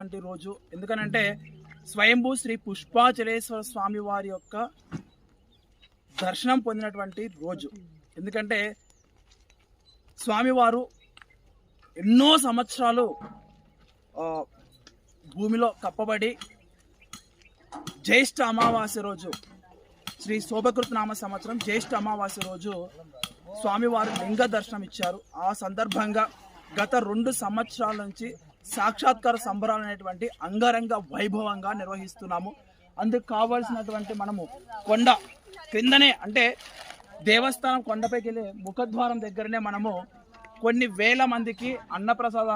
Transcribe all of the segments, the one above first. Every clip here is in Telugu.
వంటి రోజు. ఎందుకనంటే స్వయంభూ శ్రీ పుష్పాచలేశ్వర స్వామి వారి యొక్క దర్శనం పొందినటువంటి రోజు. ఎందుకంటే స్వామివారు ఎన్నో సంవత్సరాలు భూమిలో కప్పబడి జ్యేష్ఠ అమావాస్య రోజు శ్రీ శోభకృత నామ సంవత్సరం జ్యేష్ఠ అమావాస్య రోజు స్వామివారు లింగ దర్శనం ఇచ్చారు ఆ సందర్భంగా గత రెండు సంవత్సరాల నుంచి సాక్షాత్కార సంబరాలు అనేటువంటి అంగరంగ వైభవంగా నిర్వహిస్తున్నాము. అందుకు కావాల్సినటువంటి మనము కొండ క్రిందనే అంటే దేవస్థానం కొండపైకి వెళ్ళే ముఖద్వారం దగ్గరనే మనము కొన్ని వేల మందికి అన్నప్రసాద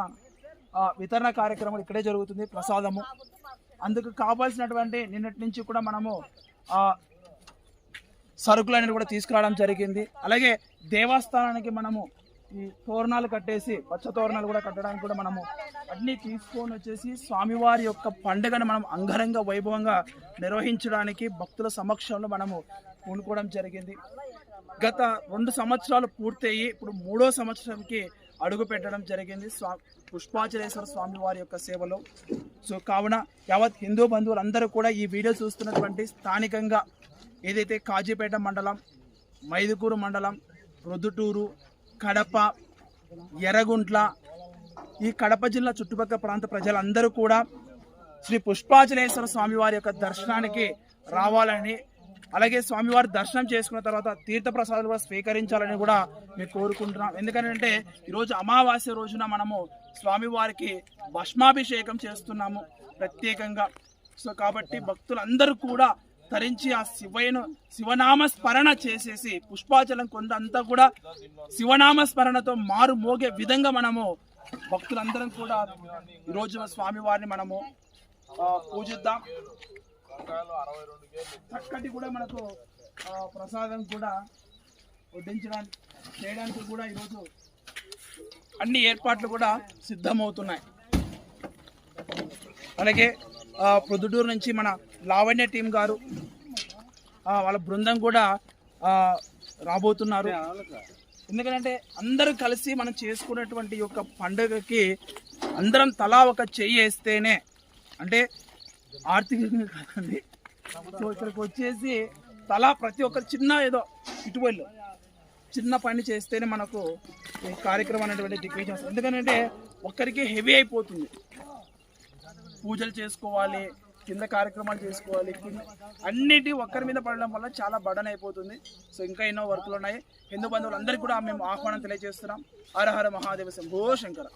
వితరణ కార్యక్రమం ఇక్కడే జరుగుతుంది ప్రసాదము. అందుకు కావాల్సినటువంటి నిన్నటి నుంచి కూడా మనము సరుకులు అనేది కూడా తీసుకురావడం జరిగింది. అలాగే దేవస్థానానికి మనము ఈ తోరణాలు కట్టేసి పచ్చ తోరణాలు కూడా కట్టడానికి కూడా మనము అన్నీ తీసుకొని వచ్చేసి స్వామివారి యొక్క పండుగను మనం అంగరంగ వైభవంగా నిర్వహించడానికి భక్తుల సమక్షంలో మనము పూనుకోవడం జరిగింది. గత రెండు సంవత్సరాలు పూర్తయి ఇప్పుడు మూడో సంవత్సరంకి అడుగు పెట్టడం జరిగింది స్వా పుష్పాచలేశ్వర స్వామి వారి యొక్క సేవలో. సో కావున యావత్ హిందూ బంధువులందరూ కూడా ఈ వీడియో చూస్తున్నటువంటి స్థానికంగా ఏదైతే కాజీపేట మండలం మైదుకూరు మండలం రొద్దుటూరు కడప ఎర్రగుంట్ల ఈ కడప జిల్లా చుట్టుపక్కల ప్రాంత ప్రజలందరూ కూడా శ్రీ పుష్పాచలేశ్వర స్వామివారి యొక్క దర్శనానికి రావాలని అలాగే స్వామివారి దర్శనం చేసుకున్న తర్వాత తీర్థప్రసాదాలు కూడా స్వీకరించాలని కూడా మేము కోరుకుంటున్నాం. ఎందుకంటే ఈరోజు అమావాస్య రోజున మనము స్వామివారికి భస్మాభిషేకం చేస్తున్నాము ప్రత్యేకంగా. సో కాబట్టి భక్తులందరూ కూడా ధరించి ఆ శివయ్యను శివనామ స్మరణ చేసేసి పుష్పాచలం కొండ అంతా కూడా శివనామ స్మరణతో మారు మోగే విధంగా మనము భక్తులందరం కూడా ఈరోజు స్వామివారిని మనము పూజిద్దాం. చక్కటి కూడా మనకు ప్రసాదం కూడా వడ్డించడానికి చేయడానికి కూడా ఈరోజు అన్ని ఏర్పాట్లు కూడా సిద్ధమవుతున్నాయి. అలాగే ప్రొద్దుటూరు నుంచి మన లావణ్య టీం గారు వాళ్ళ బృందం కూడా రాబోతున్నారు. ఎందుకంటే అందరూ కలిసి మనం చేసుకునేటువంటి యొక్క పండుగకి అందరం తలా ఒక చెయ్యి వేస్తేనే అంటే ఆర్థికంగా కాదండి. సో ఇక్కడికి వచ్చేసి తలా ప్రతి ఒక్కరు చిన్న ఏదో ఇటువైలు చిన్న పని చేస్తేనే మనకు ఈ కార్యక్రమం అనేటువంటి దిగ్విజయం వస్తుంది. ఎందుకంటే ఒక్కరికి హెవీ అయిపోతుంది. పూజలు చేసుకోవాలి కింద కార్యక్రమాలు చేసుకోవాలి. అన్నిటి ఒక్కరి మీద పడడం వల్ల చాలా బడన్ అయిపోతుంది. సో ఇంకా ఎన్నో వర్కులు ఉన్నాయి. హిందూ బంధువులందరికీ కూడా మేము ఆహ్వానం తెలియజేస్తున్నాం. హర హర మహాదేవ శంభో శంకర.